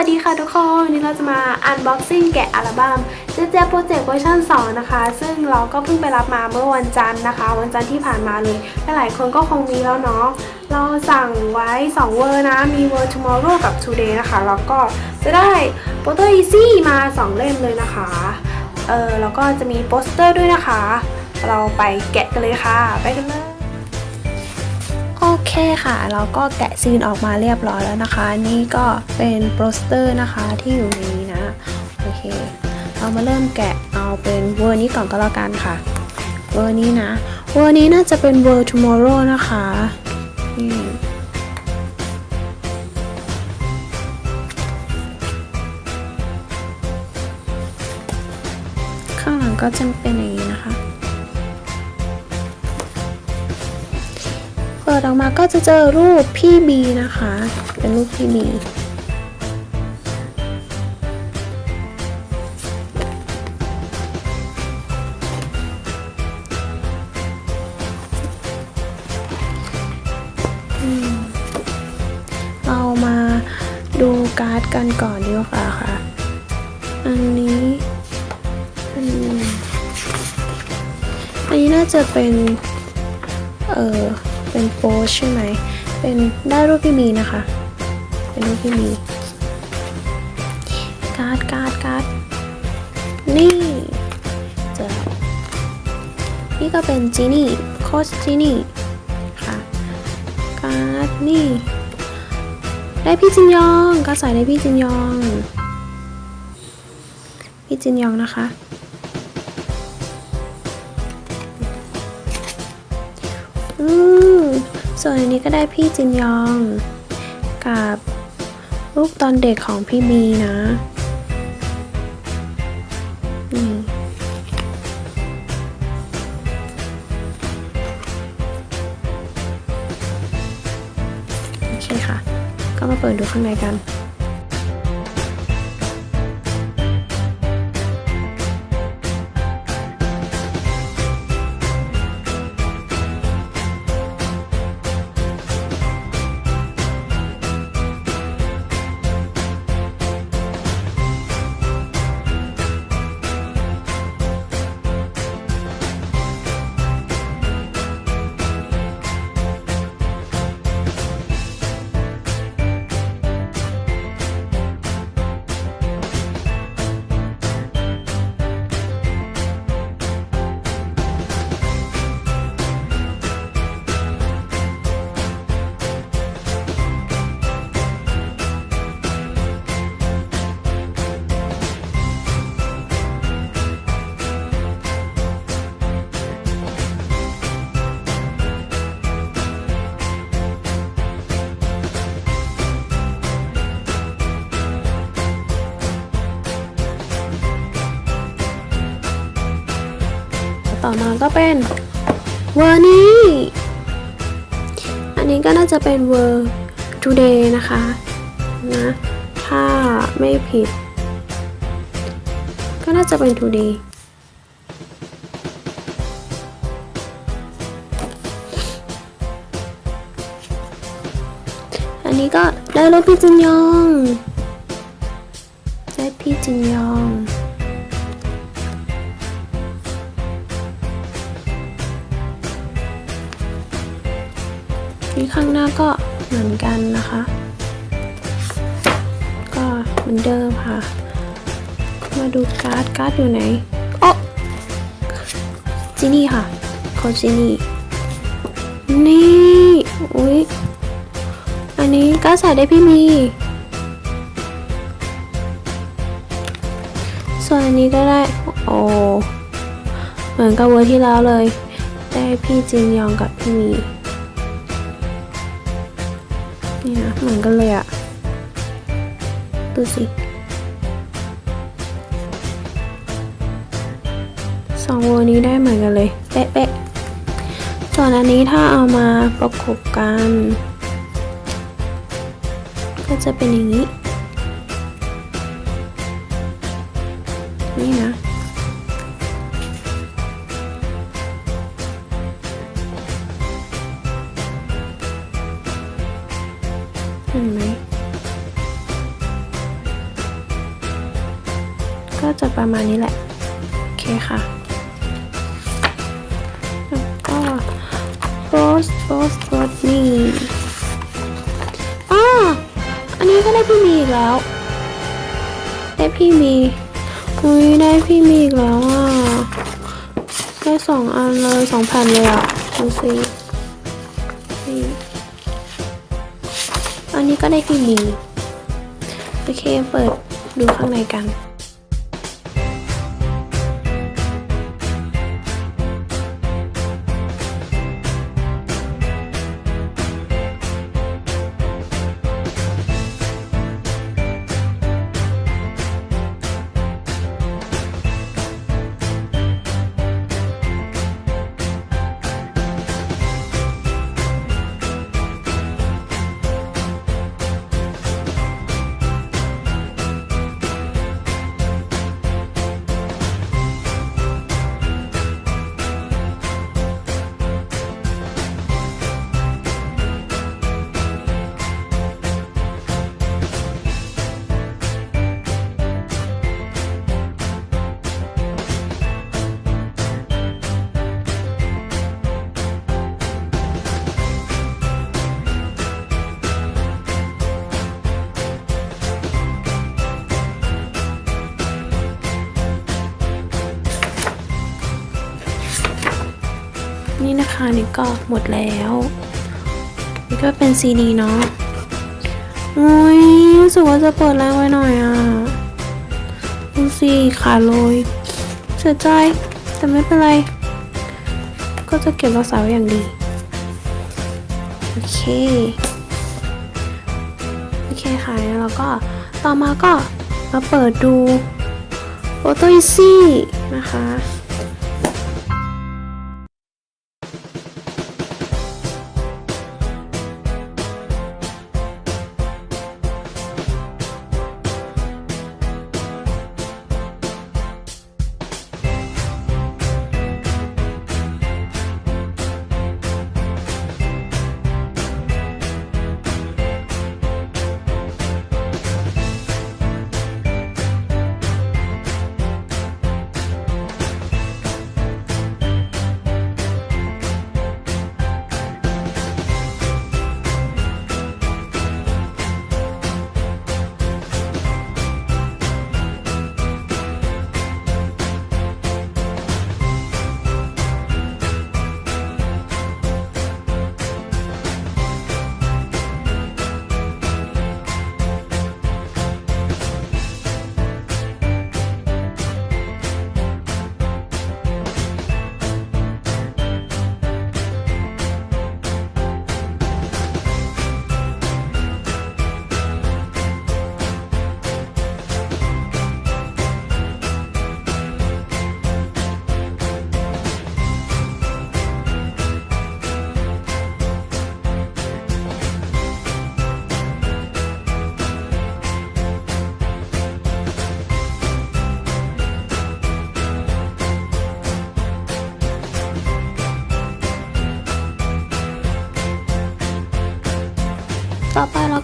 วัสดีค่ะทุกคน วันนี้เราจะมา unboxing แกะอัลบั้มเจเจโปรเจกต์เวอร์ชัน2นะคะ ซึ่งเราก็เพิ่งไปรับมาเมื่อวันจันทร์นะคะ วันจันทร์ที่ผ่านมาเลย หลายคนก็คงมีแล้วเนาะ เราสั่งไว้ 2 เวอร์นะ มี Word Tomorrow กับ Today นะคะ แล้วก็จะได้โปสเตอร์ Easy มา 2 เล่มเลยนะคะ เออแล้วก็จะมีโปสเตอร์ด้วยนะคะ เราไปแกะกันเลยค่ะ ไปกันเลย คค่ะ เราก็แกะซีนออกมาเรียบร้อยแล้วนะคะ นี่ก็เป็นโปสเตอร์นะคะที่อยู่ในนี้นะ โอเค เรามาเริ่มแกะเอาเป็นเวอร์นี้ก่อนก็แล้วกันค่ะ เวอร์นี้นะ เวอร์นี้น่าจะเป็นเวอร์ tomorrow นะคะนี่ข้างหลังก็จะเป็นอย่าง ดออกมาก็จะเจอรูปพี่บีนะคะ เป็นรูปพี่บีเรามาดูการ์ดกันก่อนดีกว่าค่ะ อันนี้อันนี้น่าจะเป็น เออ เป็นโพสใช่ไหม เป็นได้รูปพี่มีนะคะ เป็นรูปพี่มีการ์ดการ์ดการ์ดนี่เจอนี่ก็เป็นจีนี่โคชจีนี่ค่ะการ์ดนี่ได้พี่จินยองการ์ดใส่ได้พี่จินยอง พี่จินยองนะคะอืม ส่วนอันนี้ก็ได้พี่จินยอง กับรูปตอนเด็กของพี่มีนะนี่โอเคค่ะ ก็มาเปิดดูข้างในกัน ต่อมาก็เป็นเวอร์นี้อันนี้ก็น่าจะเป็นเวอร์ today นะคะนะถ้าไม่ผิด ก็น่าจะเป็น today อันนี้ก็ได้รถพี่จินยองได้พี่จินยอง ข้างหน้าก็เหมือนกันนะคะ ก็เหมือนเดิมค่ะ มาดูการ์ดการ์ดอยู่ไหนโอ้จีนี่ค่ะโคจีนี่นี่อุ้ยอันนี้การ์ดใส่ได้พี่มี ส่วนอันนี้ก็ได้โอ้เหมือนกับเวอร์ที่แล้วเลย ได้พี่จินยองกับพี่มี นี่นะเหมือนกันเลยอะดูสิสองเวอร์นี้ได้เหมือนกันเลยเป๊ะๆส่วนอันนี้ถ้าเอามาประกบกัน ก็จะเป็นอย่างนี้ นี่นะ ก็จะประมาณนี้แหละ โอเคค่ะแล้วก็โรสโรสโรสนี่อ่าอันนี้ก็ได้พี่มีอีกแล้ว ได้พี่มีอุ้ยได้พี่มีอีกแล้วอะได้สองอันเลยสองแผ่นเลยอะดูสิอันนี้ก็ได้พี่มีโอเคเปิดดูข้างในกัน นี่ะคะนี่ก็หมดแล้วนี่ก็เป็นซีดีเนาะอุ้ยรู้สึกว่าจะเปิดแรงไว้หน่อยอะดูสิขาดเลยเสียใจแต่ไม่เป็นไร ก็จะเก็บรักษาไว้อย่างดีโอเคโอเคค่ะแล้วก็ต่อมาก็มาเปิดดูโ o โตอิซี่นะคะ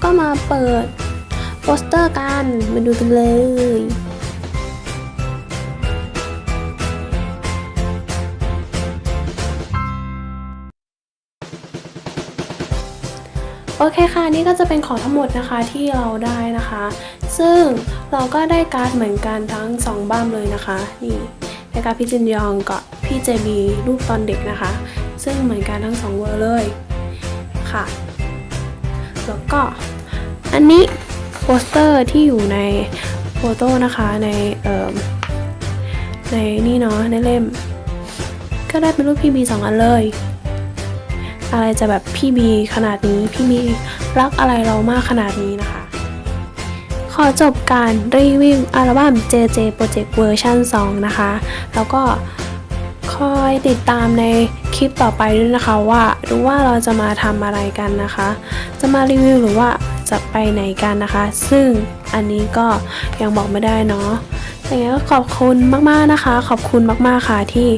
ก็มาเปิดโปสเตอร์กัน มาดูกันเลยโอเคค่ะ นี่ก็จะเป็นของทั้งหมดนะคะที่เราได้นะคะ ซึ่งเราก็ได้การ์ดเหมือนกันทั้งสองบ้ามเลยนะคะ นี่ได้การ์ดพี่จินยองกับพี่เจบีรูปตอนเด็กนะคะ ซึ่งเหมือนกันทั้งสองเวอร์เลยค่ะ แล้วก็ อันนี้โปสเตอร์ที่อยู่ในโฟโต้นะคะในเอ่อในนี่เนาะในเล่ม ก็ได้เป็นรูปพี่บีสองอันเลย อะไรจะแบบพี่บีขนาดนี้พี่บีรักอะไรเรามากขนาดนี้นะคะ ขอจบการรีวิวอัลบั้ม JJ Project เวอร์ชัน2นะคะ แล้วก็คอยติดตามในคลิปต่อไปด้วยนะคะว่ารู้ว่าเราจะมาทำอะไรกันนะคะ จะมารีวิวหรือว่า จะไปไหนกันนะคะ ซึ่งอันนี้ก็ยังบอกไม่ได้เนาะแต่ยังไงก็ขอบคุณมากๆนะคะ ขอบคุณมากๆค่ะที่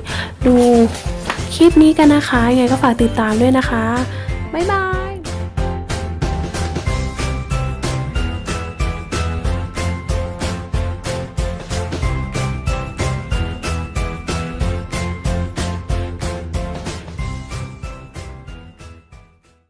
ดูคลิปนี้กันนะคะยังไงก็ฝากติดตามด้วยนะคะบ๊ายบาย